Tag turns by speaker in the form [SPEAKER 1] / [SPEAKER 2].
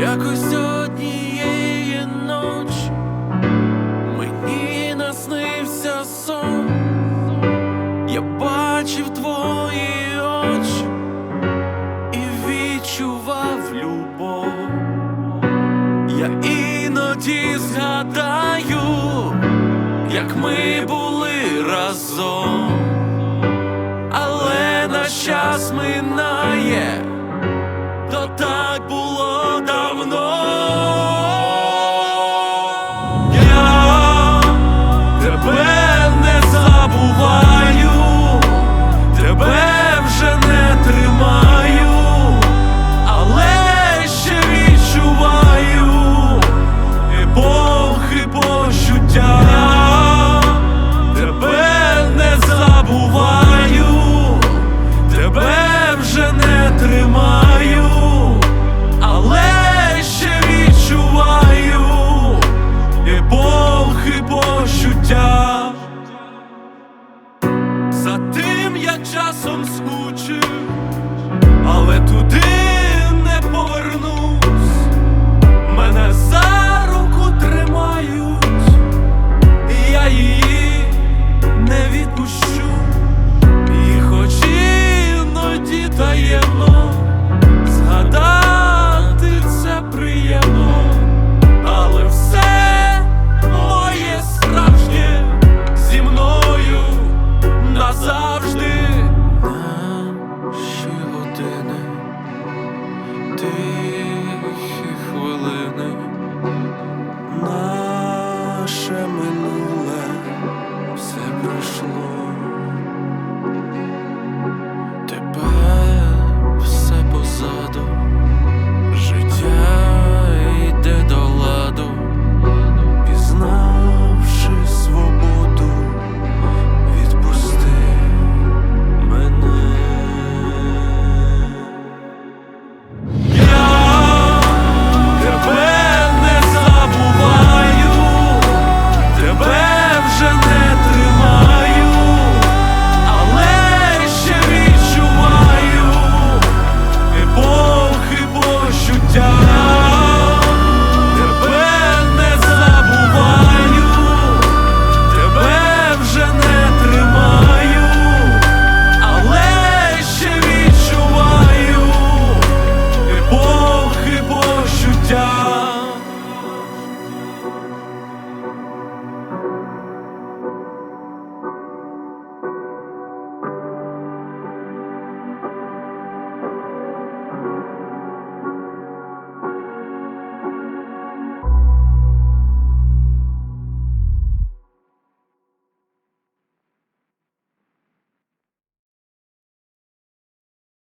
[SPEAKER 1] Якось однієї ночі мені наснився сон, я бачив твої очі і відчував любов, я іноді згадаю, як ми були разом, але на час минав. часом скучив, але туди. 是